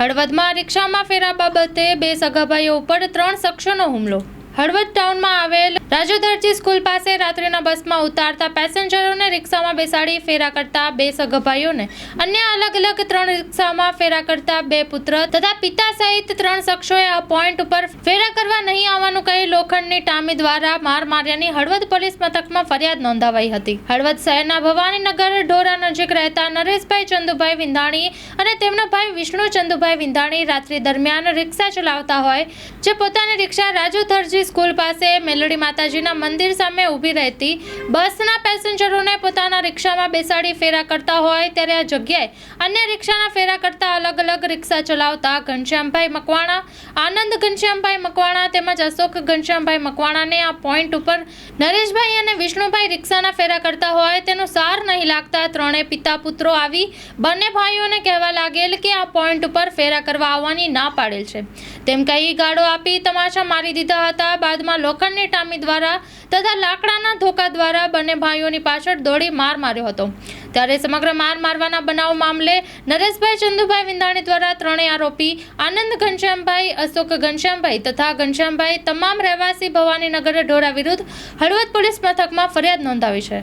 હળવદમાં રિક્ષામાં ફેરા બાબતે બે સગાભાઈઓ ઉપર ત્રણ શખ્સોનો હુમલો. હળવદ ટાઉનમાં આવેલ રાજોધરજી સ્કૂલ પાસે રાત્રિના બસમાં ઉતારતા પેસેન્જરોને રિક્ષામાં બેસાડી ફેરા કરતા બે સગભાઈઓને અન્ય અલગ અલગ ત્રણ રિક્ષામાં ફેરા કરતા બે પુત્ર તથા પિતા સહિત ત્રણ શખ્સોએ આ પોઈન્ટ ઉપર ફેરા કરવા નહીં આવવાનું કહી લોખંડની ટામી દ્વારા માર માર્યાની હળવદ પોલીસ મથકમાં ફરિયાદ નોંધાવાઈ હતી. હળવદ શહેરના ભવાનીનગર ઢોરા નજીક રહેતા નરેશભાઈ ચંદુભાઈ વિંધાણી અને તેમનો ભાઈ વિષ્ણુ ચંદુભાઈ વિંધાણી રાત્રિ દરમિયાન રિક્ષા ચલાવતા હોય, જે પોતાની રિક્ષા રાજુ ધરજી સ્કૂલ પાસે મેલડી માતાજીના મંદિર સામે ઊભી રહેતી બસના પેસેન્જરોને પોતાના રિક્ષામાં બેસાડી ફેરા કરતા હોય ત્યારે આ જગ્યાએ અન્ય રિક્ષાના ફેરા કરતા અલગ અલગ રિક્ષા ચલાવતા ઘનશ્યામભાઈ મકવાણા, આનંદ ઘનશ્યામભાઈ મકવાણા તેમજ અશોક ઘનશ્યામભાઈ મકવાણાને આ પોઈન્ટ ઉપર નરેશભાઈ અને વિષ્ણુભાઈ રિક્ષાના ફેરા કરતા હોય તેનો સાર નહીં લાગતા ત્રણેય પિતા પુત્રો આવી બંને ભાઈઓને કહેવા લાગેલ કે આ પોઈન્ટ ઉપર ફેરા કરવા આવવાની ના પાડેલ છે. તેમ કહી ગાળો આપી તમાશા મારી દીધા હતા બાદમાં લોખંડની ટામી દ્વારા તથા લાકડાના ધોકા દ્વારા બંને ભાઈઓની પાછળ દોડી માર માર્યો હતો. ત્યારે સમગ્ર માર મારવાના બનાવ મામલે નરેશભાઈ ચંદુભાઈ વિંદાણી દ્વારા ત્રણેય આરોપી આનંદ ઘનશ્યામભાઈ, અશોક ઘનશ્યામભાઈ તથા ઘનશ્યામભાઈ, તમામ રહેવાસી ભવાનીનગર ઢોરા વિરુદ્ધ હળવદ પોલીસ મથકમાં ફરિયાદ નોંધાવી છે.